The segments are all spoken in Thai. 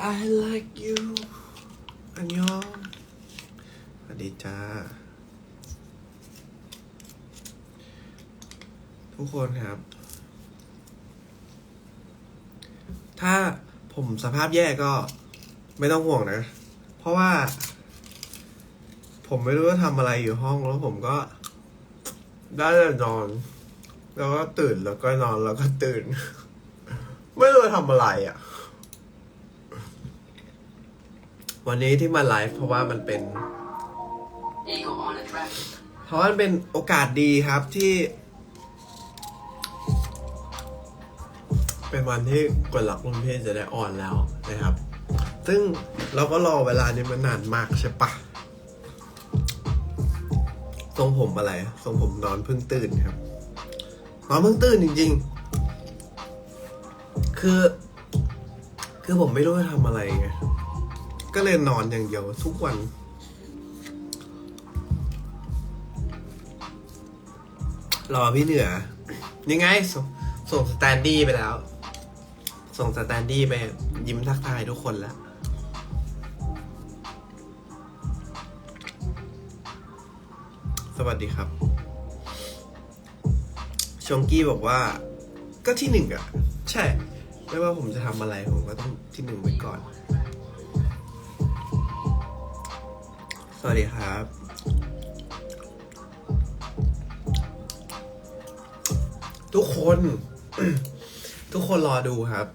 I like you อันยองสวัสดีจ้า ทุกคนครับ ถ้าผมสภาพแย่ก็ไม่ต้องห่วงนะ เพราะว่า ผมไม่รู้ว่าทำอะไรอยู่ห้องแล้วผมก็ ได้แต่นอน แล้วก็ตื่นแล้วก็นอนแล้วก็ตื่น ไม่รู้จะทำอะไรอะ วันนี้ที่มาไลฟ์เพราะว่ามันเป็น เพราะว่ามันเป็นโอกาสดีครับที่ เป็นวันที่กดหลักรุ่นพี่จะได้ออนแล้วนะครับ ซึ่งเราก็รอเวลานี้มานานมากใช่ปะทรงผมอะไรทรงผมนอนเพิ่งตื่นครับนอนเพิ่งตื่นจริง ๆ คือ คือผมไม่รู้จะทำอะไรไง ก็เลยนอนอย่างเดียวทุกวัน รอพี่เหนือ ยังไงสส่งสแตนดี้ไปแล้ว ส่งสแตนดี้ไปยิ้มทักทายทุกคนแล้วสวัสดีครับ ชงกี้บอกว่า ก็ที่หนึ่งอะใช่ ไม่ว่าผมจะทำอะไรผมก็ต้องที่หนึ่งไว้ก่อน สวัสดีครับ ทุกคน ทุกคนรอดูครับ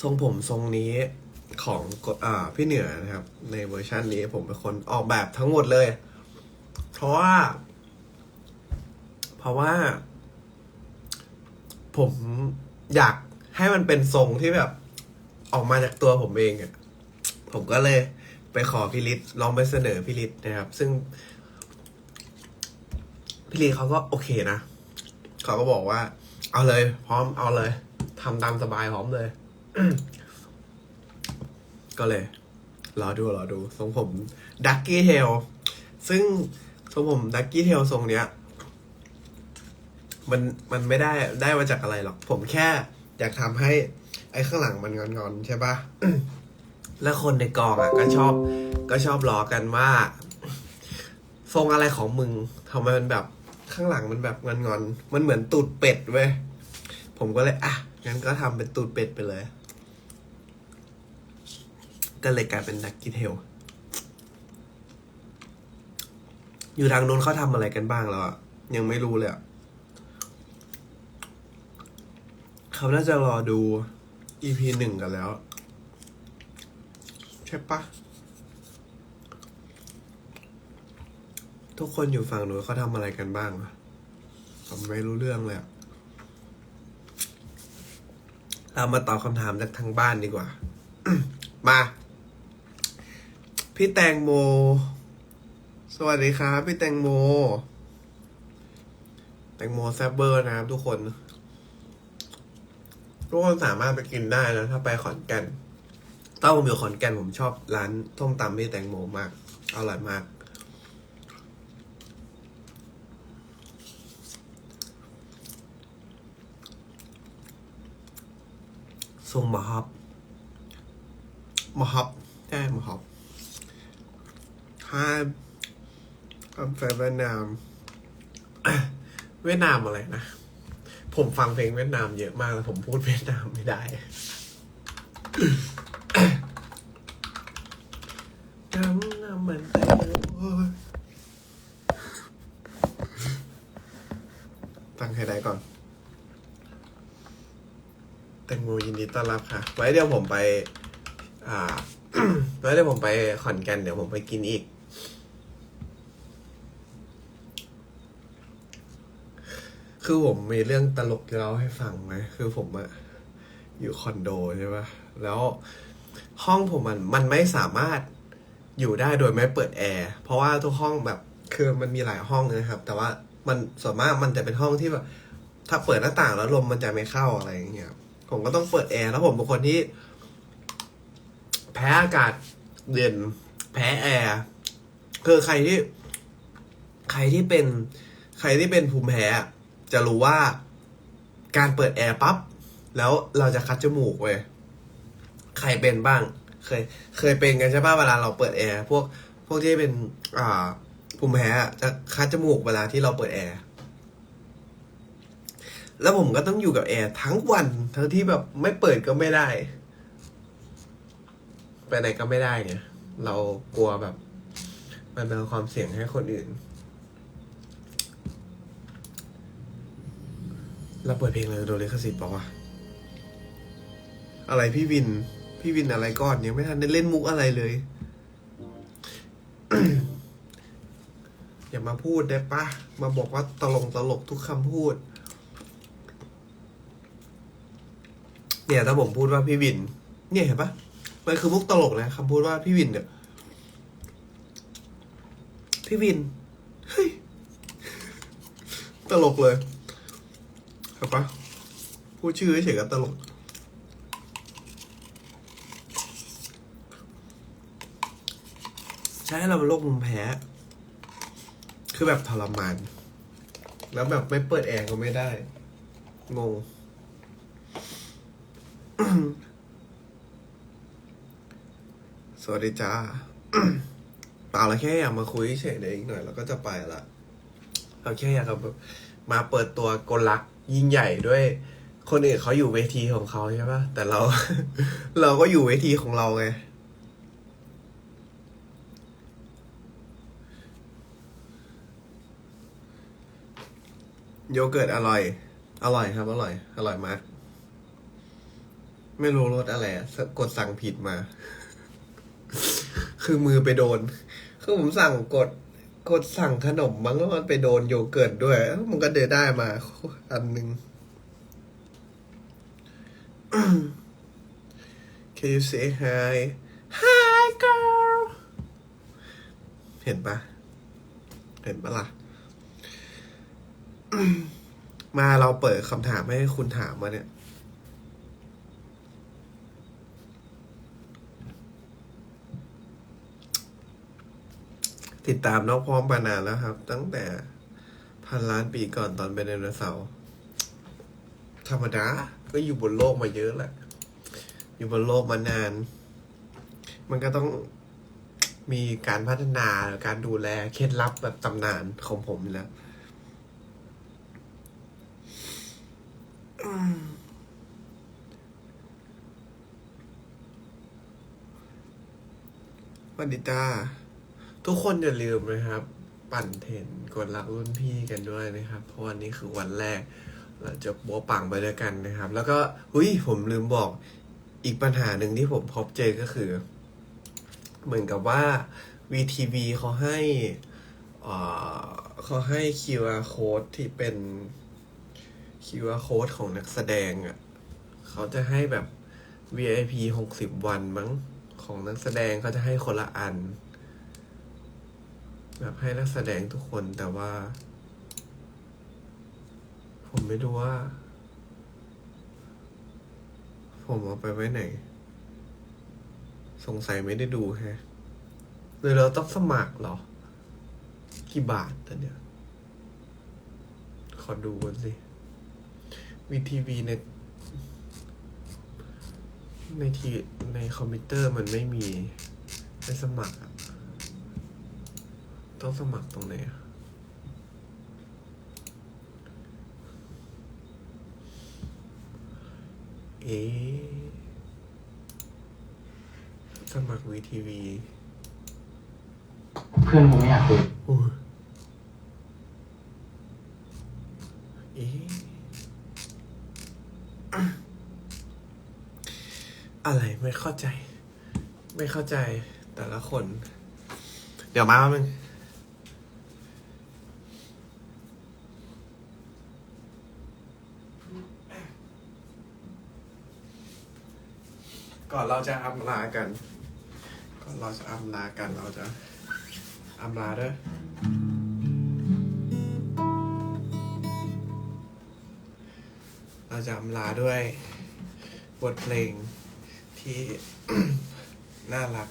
ทรงผมทรงนี้ของอพี่เหนือนะครับ ในเวอร์ชันนี้ผมเป็นคนออกแบบทั้งหมดเลย เพราะว่า เพราะว่า ผมอยากให้มันเป็นทรงที่แบบ ออกมาจากตัวผมเองอะ่ะผมก็เลย ไปขอพี่ฤทธิ์ลองไปเสนอพี่ฤทธิ์นะครับ ซึ่ง พี่ฤทธิ์เขาก็โอเคนะเขาก็บอกว่า เอาเลย พร้อมเอาเลยทำตามสบายพร้อมเลย ก็เลย รอดูรอดู ทรงผมดักกี้เทลซึ่งทรงผมดักกี้เทลทรงเนี้ย มันมันไม่ได้ได้มาจากอะไรหรอก ผมแค่ อยากทำให้ ไอ้ข้างหลังมันงอนๆใช่ปะ แล้วคนในกองอะ ก็ชอบก็ชอบล้อกันว่าทรงอะไรของมึงทำไมมันแบบข้างหลังมันแบบงอนๆมันเหมือนตูดเป็ดเว้ยผมก็เลยอะงั้นก็ทำเป็นตูดเป็ดไปเลย ก็เลยกลายเป็นดักกี้เทลอยู่ทางโน้นเขาทำอะไรกันบ้างแล้วอะยังไม่รู้เลยอะเขาน่าจะรอดู EP หนึ่งกันแล้ว ใช่ปะทุกคนอยู่ฝั่งนู้นเขาทำอะไรกันบ้างอะผมไม่รู้เรื่องเลยอะเรามาตอบคำถามจากทางบ้านดีกว่า มา พี่แตงโม สวัสดีครับ พี่แตงโม แตงโมแซบเบอร์นะครับทุกคน ทุกคนสามารถไปกินได้นะ ถ้าไปขอนแก่น ตอนผมอยู่ขอนแก่นผมชอบร้านส้มตำพี่แตงโมมาก อร่อยมาก ส่งมาฮับมาฮับใช่มาฮับ Hi I'm from Vietnam เวียดนามอะไรนะ ผมฟังเพลงเวียดนามเยอะมากแต่ผมพูดเวียดนามไม่ได้ำน้ำมันแตงโมฟังให้ได้ก่อน แตงโมยินดีต้อนรับค่ะ ไว้เดี๋ยวผมไป อ่า ไว้เดี๋ยวผมไปขอนแก่นเดี๋ยวผมไปกินอีก คือผมมีเรื่องตลกจะเล่าให้ฟังไหมคือผมอะอยู่คอนโดใช่ปะแล้วห้องผมมันมันไม่สามารถ อยู่ได้โดยไม่เปิดแอร์เพราะว่าทุกห้องแบบคือมันมีหลายห้องนะครับ แต่ว่ามันส่วนมากมันจะเป็นห้องที่แบบ ถ้าเปิดหน้าต่างแล้วลมมันจะไม่เข้าอะไรอย่างเงี้ยผมก็ต้องเปิดแอร์แล้วผมเป็นคนที่ แพ้อากาศเย็นแพ้แอร์คือใครที่ ใครที่เป็น ใครที่เป็นภูมิแพ้จะรู้ว่าการเปิดแอร์ปั๊บแล้วเราจะคัดจมูกเว้ยใครเป็นบ้าง เคยเคยเป็นกันใช่ป่ะเวลาเราเปิดแอร์พวกพวกที่เป็น อ่าภูมิแพ้จะคัดจมูกเวลาที่เราเปิดแอร์แล้วผมก็ต้องอยู่กับแอร์ทั้งวันทั้งที่แบบไม่เปิดก็ไม่ได้ ไปไหนก็ไม่ได้ไงเรากลัวแบบ มันเป็นความเสี่ยงให้คนอื่น เราเปิดเพลงเลยโดนลิขสิทธิ์ปล่าวะอะไรพี่วิน พี่วินอะไรก่อนยังไม่ทันได้เล่นมุกอะไรเลย อย่ามาพูดได้ปะมาบอกว่าตลกตลกทุกคำพูด เนี่ยถ้าผมพูดว่าพี่วิน เนี่ยเห็นปะมันคือมุกตลกนะคำพูดว่าพี่วินเนี่ยพี่วิน เฮ้ย ตลกเลยเห็นปะพูดชื่อเฉยก็ตลก ใช่เราเป็นโรคภูมิแพ้ คือแบบทรมาน แล้วแบบไม่เปิดแอร์ก็ไม่ได้ งง สวัสดีจ้าเปล่าเราแค่อยากมาคุยเฉยๆอีกหน่อยเราก็จะไปละ เราแค่อยากแบบมาเปิดตัวกลลักยิ่งใหญ่ด้วย คนอื่นเขาอยู่เวทีของเขาใช่ปะแต่เรา เราก็อยู่เวทีของเราไง โยเกิร์ตอร่อย อร่อยครับ อร่อย อร่อยมาก ไม่รู้รสอะไร กดสั่งผิดมา คือมือไปโดน คือผมสั่งกด กดสั่งขนมมั้งแล้วมันไปโดนโยเกิร์ตด้วย มันก็เดินได้มา อันหนึ่ง Can you say hi Hi girl เห็นปะ เห็นปะล่ะ มาเราเปิดคำถามให้คุณถามมาเนี่ย ติดตามน้องพร้อมมานานแล้วครับ ตั้งแต่พันล้านปีก่อนตอนเป็นไดโนเสาร์ธรรมดา ก็อยู่บนโลกมาเยอะแหละ อยู่บนโลกมานาน มันก็ต้องมีการพัฒนาการดูแลเคล็ดลับแบบตำนานของผมแล้ว วัสดีจ้าทุกคนอย่าลืมนะครับ ปั่นเทนกดรักรุ่นพี่กันด้วยนะครับ เพราะวันนี้คือวันแรก เราจะโบะปังไปด้วยกันนะครับ แล้วก็หุยผมลืมบอกอีกปัญหาหนึ่งที่ผมพบเจอก็คือ เหมือนกับว่า VTV เขาให้เอ่อเขาให้ QR code ที่เป็น QR code ของนักแสดงอะ่ะ เขาจะให้แบบ VIP หกสิบวันมั้ง ของนักแสดงเขาจะให้คนละอัน แบบให้นักแสดงทุกคนแต่ว่า ผมไม่รู้ว่า ผมเอาไปไว้ไหน สงสัยไม่ได้ดูแฮะหรือเราต้องสมัครหรอ กี่บาทแต่เนี่ยขอดูกันสิ วีทีวีในในทีในคอมพิวเตอร์มันไม่มีให้สมัครอะต้องสมัครตรงไหนอะเอ๊ะสมัครวีทีวี เพื่อนผมไม่อยากคุย โอ้ยเอ๊ะอะไรไม่เข้าใจ ไม่เข้าใจแต่ละคน เดี๋ยวมาแป๊บนึงก่อนเราจะอำลากัน ก่อนเราจะอำลากันเราจะอำลาด้วยเราจะอำลาด้วยบทเพลงที่ น่ารัก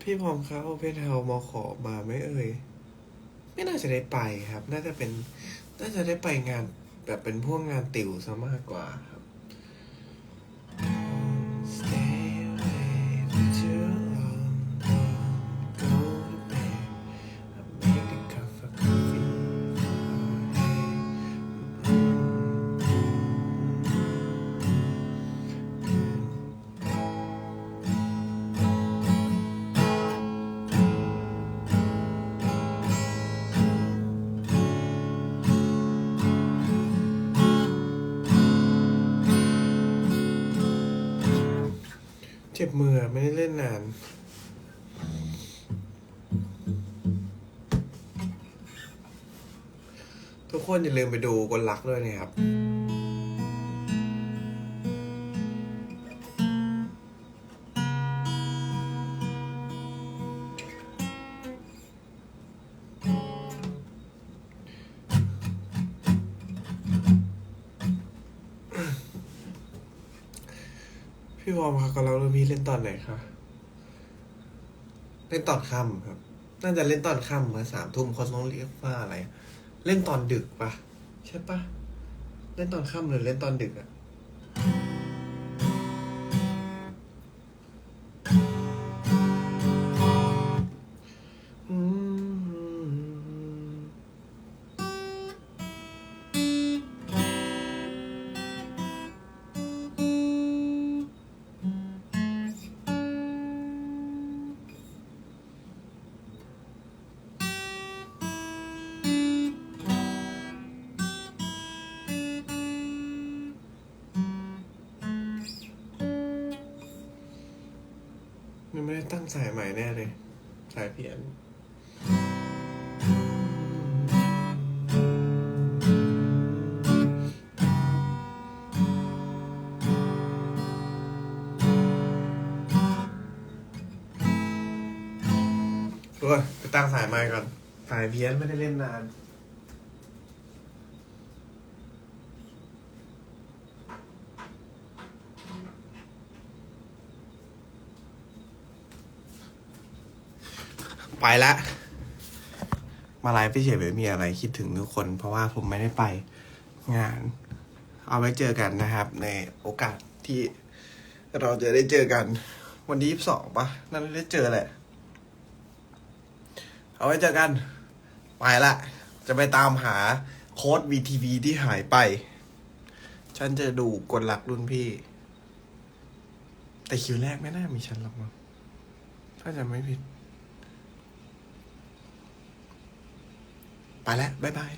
พี่พร้อมครับเพนเฮามาขอมาไหมเอ่ย ไม่น่าจะได้ไปครับ น่าจะเป็น น่าจะได้ไปงานแบบเป็นพวกงานติวซะมากกว่าครับ จ็บมือไม่ได้เล่นนาน ทุกคนอย่าลืมไปดูกลลักด้วยนะครับ พี่วอมครับกำลังรู้พี่เล่นตอนไหนคะเล่นตอนค่ำครับ น่าจะเล่นตอนค่ำเมื่อสามทุ่มเขาต้องเรียกว่าอะไร เล่นตอนดึกปะใช่ปะเล่นตอนค่ำหรือเล่นตอนดึกอะ มันไม่ได้ตั้งสายใหม่แน่เลย สายเพี้ยนโอ้ยไปตั้งสายใหม่ก่อน สายเพี้ยนไม่ได้เล่นนาน ไปละมาไลฟ์พี่เฉยไม่มีอะไรคิดถึงทุกคน เพราะว่าผมไม่ได้ไปงาน เอาไว้เจอกันนะครับ ในโอกาสที่เราจะได้เจอกัน วันที่ยี่สิบสองปะนั่นได้เจอแหละ เอาไว้เจอกัน ไปละ จะไปตามหาโค้ด VTV ที่หายไป ฉันจะดูกดหลักรุ่นพี่ แต่คิวแรกไม่น่ามีฉันหรอกมั้งถ้าจะไม่ผิด ไปแล้ว บ๊ายบาย